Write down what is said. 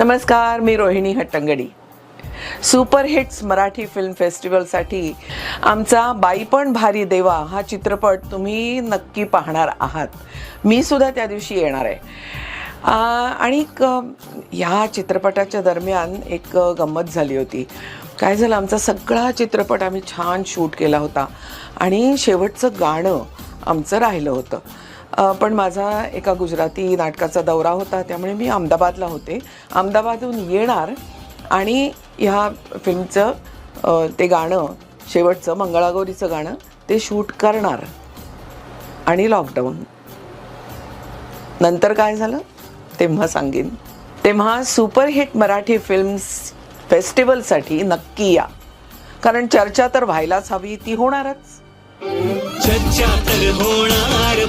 नमस्कार मी Rohini Hattangadi. Superhits Marathi film फेस्टिवलसाठी आमचा बाईपण भारी देवा हा चित्रपट तुम्ही नक्की पाहणार आहात. मी सुद्धा त्या दिवशी येणार आहे. आणि ह्या चित्रपटाच्या दरम्यान एक गंमत झाली होती. काय झालं आमचा सगळा चित्रपट आम्ही छान शूट केला होता. आणि शेवटचं गाणं आमचं राहिलं होतं. पण माझा एका गुजराती नाटकाचा दौरा होता त्यामुळे मी अहमदाबादला होते. अहमदाबादहून येणार आणि ह्या फिल्मचं ते गाणं शेवटचं मंगळागौरीचं गाणं ते शूट करणार आणि लॉकडाऊन नंतर काय झालं? तेव्हा सांगेन. तेव्हा सुपरहिट मराठी फिल्म्स फेस्टिवलसाठी नक्की या. कारण चर्चा तर व्हायलाच हवी ती होणारच. चर्चा तर होणार